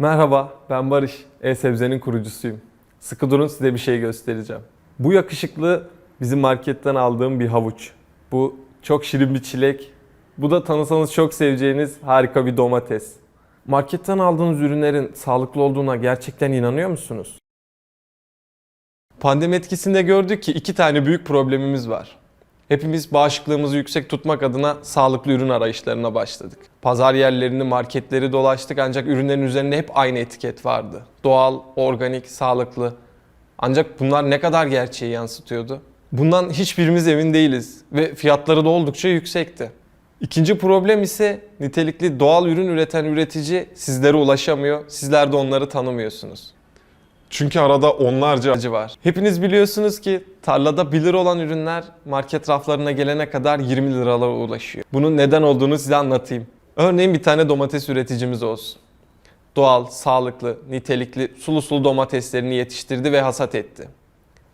Merhaba, ben Barış. E-Sebze'nin kurucusuyum. Sıkı durun size bir şey göstereceğim. Bu yakışıklı bizim marketten aldığım bir havuç. Bu çok şirin bir çilek. Bu da tanısanız çok seveceğiniz harika bir domates. Marketten aldığınız ürünlerin sağlıklı olduğuna gerçekten inanıyor musunuz? Pandemi etkisinde gördük ki iki tane büyük problemimiz var. Hepimiz bağışıklığımızı yüksek tutmak adına sağlıklı ürün arayışlarına başladık. Pazar yerlerini, marketleri dolaştık ancak ürünlerin üzerinde hep aynı etiket vardı. Doğal, organik, sağlıklı. Ancak bunlar ne kadar gerçeği yansıtıyordu? Bundan hiçbirimiz emin değiliz ve fiyatları da oldukça yüksekti. İkinci problem ise nitelikli doğal ürün üreten üretici sizlere ulaşamıyor, sizler de onları tanımıyorsunuz. Çünkü arada onlarca acı var. Hepiniz biliyorsunuz ki tarlada 1 lira olan ürünler market raflarına gelene kadar 20 liralara ulaşıyor. Bunun neden olduğunu size anlatayım. Örneğin bir tane domates üreticimiz olsun. Doğal, sağlıklı, nitelikli, sulu sulu domateslerini yetiştirdi ve hasat etti.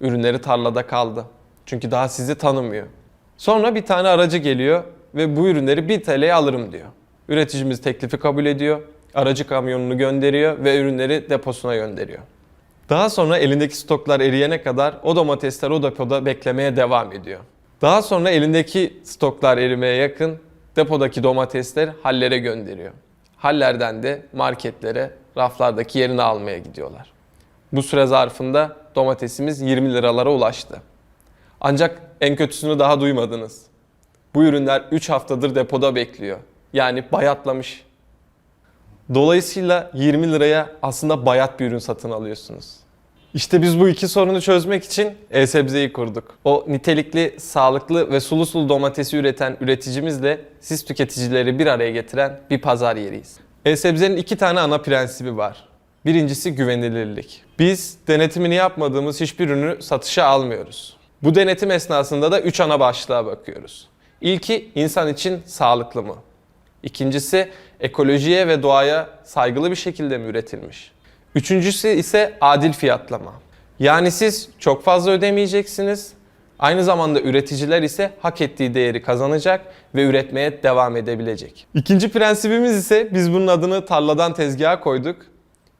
Ürünleri tarlada kaldı. Çünkü daha sizi tanımıyor. Sonra bir tane aracı geliyor ve bu ürünleri 1 TL'ye alırım diyor. Üreticimiz teklifi kabul ediyor. Aracı kamyonunu gönderiyor ve ürünleri deposuna gönderiyor. Daha sonra elindeki stoklar eriyene kadar o domatesler o depoda beklemeye devam ediyor. Daha sonra elindeki stoklar erimeye yakın depodaki domatesler hallere gönderiyor. Hallerden de marketlere raflardaki yerini almaya gidiyorlar. Bu süre zarfında domatesimiz 20 liralara ulaştı. Ancak en kötüsünü daha duymadınız. Bu ürünler 3 haftadır depoda bekliyor. Yani bayatlamış. Dolayısıyla 20 liraya aslında bayat bir ürün satın alıyorsunuz. İşte biz bu iki sorunu çözmek için e-sebzeyi kurduk. O nitelikli, sağlıklı ve sulu sulu domatesi üreten üreticimizle siz tüketicileri bir araya getiren bir pazar yeriyiz. E-sebzenin iki tane ana prensibi var. Birincisi güvenilirlik. Biz denetimini yapmadığımız hiçbir ürünü satışa almıyoruz. Bu denetim esnasında da üç ana başlığa bakıyoruz. İlki insan için sağlıklı mı? İkincisi ekolojiye ve doğaya saygılı bir şekilde mi üretilmiş? Üçüncüsü ise adil fiyatlama. Yani siz çok fazla ödemeyeceksiniz. Aynı zamanda üreticiler ise hak ettiği değeri kazanacak ve üretmeye devam edebilecek. İkinci prensibimiz ise biz bunun adını tarladan tezgaha koyduk.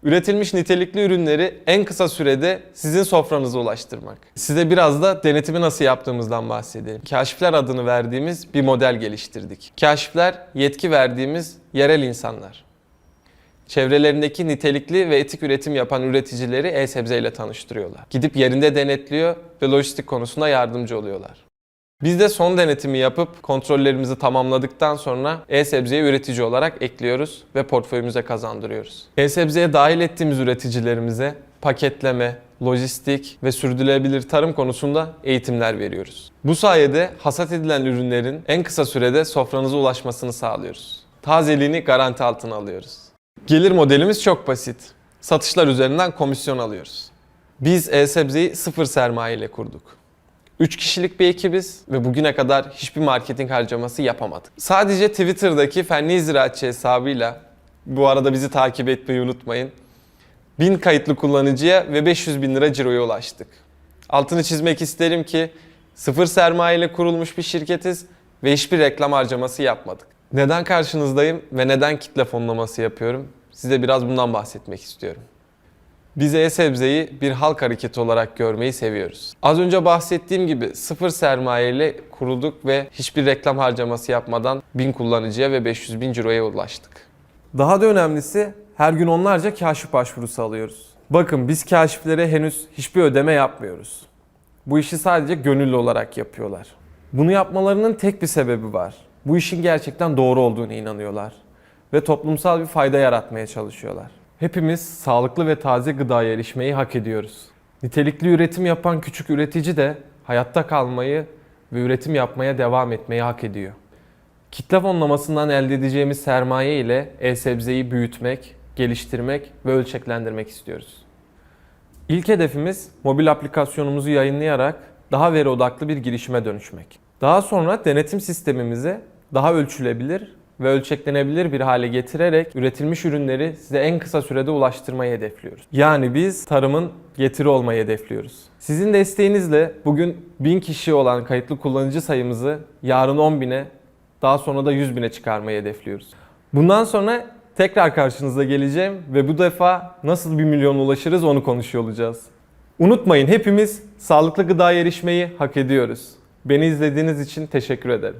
Üretilmiş nitelikli ürünleri en kısa sürede sizin sofranıza ulaştırmak. Size biraz da denetimi nasıl yaptığımızdan bahsedelim. Kaşifler adını verdiğimiz bir model geliştirdik. Kaşifler yetki verdiğimiz yerel insanlar. Çevrelerindeki nitelikli ve etik üretim yapan üreticileri e-sebze ile tanıştırıyorlar. Gidip yerinde denetliyor ve lojistik konusunda yardımcı oluyorlar. Biz de son denetimi yapıp kontrollerimizi tamamladıktan sonra e-sebzeyi üretici olarak ekliyoruz ve portföyümüze kazandırıyoruz. E-sebzeye dahil ettiğimiz üreticilerimize paketleme, lojistik ve sürdürülebilir tarım konusunda eğitimler veriyoruz. Bu sayede hasat edilen ürünlerin en kısa sürede sofranıza ulaşmasını sağlıyoruz. Tazeliğini garanti altına alıyoruz. Gelir modelimiz çok basit. Satışlar üzerinden komisyon alıyoruz. Biz e-sebzeyi sıfır sermaye ile kurduk. 3 kişilik bir ekibiz ve bugüne kadar hiçbir marketing harcaması yapamadık. Sadece Twitter'daki Fenli Ziraatçı hesabıyla, bu arada bizi takip etmeyi unutmayın, 1000 kayıtlı kullanıcıya ve 500 bin lira ciroya ulaştık. Altını çizmek isterim ki sıfır sermaye ile kurulmuş bir şirketiz ve hiçbir reklam harcaması yapmadık. Neden karşınızdayım ve neden kitle fonlaması yapıyorum? Size biraz bundan bahsetmek istiyorum. Biz e-sebzeyi bir halk hareketi olarak görmeyi seviyoruz. Az önce bahsettiğim gibi sıfır sermaye ile kurulduk ve hiçbir reklam harcaması yapmadan 1000 kullanıcıya ve 500 bin ciroya ulaştık. Daha da önemlisi her gün onlarca kaşif başvurusu alıyoruz. Bakın biz kaşiflere henüz hiçbir ödeme yapmıyoruz. Bu işi sadece gönüllü olarak yapıyorlar. Bunu yapmalarının tek bir sebebi var. Bu işin gerçekten doğru olduğunu inanıyorlar ve toplumsal bir fayda yaratmaya çalışıyorlar. Hepimiz sağlıklı ve taze gıdaya erişmeyi hak ediyoruz. Nitelikli üretim yapan küçük üretici de hayatta kalmayı ve üretim yapmaya devam etmeyi hak ediyor. Kitle fonlamasından elde edeceğimiz sermaye ile e-sebzeyi büyütmek, geliştirmek ve ölçeklendirmek istiyoruz. İlk hedefimiz mobil aplikasyonumuzu yayınlayarak daha veri odaklı bir girişime dönüşmek. Daha sonra denetim sistemimizi daha ölçülebilir ve ölçeklenebilir bir hale getirerek üretilmiş ürünleri size en kısa sürede ulaştırmayı hedefliyoruz. Yani biz tarımın getiri olmayı hedefliyoruz. Sizin desteğinizle bugün 1000 kişi olan kayıtlı kullanıcı sayımızı yarın 10 bine daha sonra da 100 bine çıkarmayı hedefliyoruz. Bundan sonra tekrar karşınıza geleceğim ve bu defa nasıl 1 milyona ulaşırız onu konuşuyor olacağız. Unutmayın hepimiz sağlıklı gıdaya erişmeyi hak ediyoruz. Beni izlediğiniz için teşekkür ederim.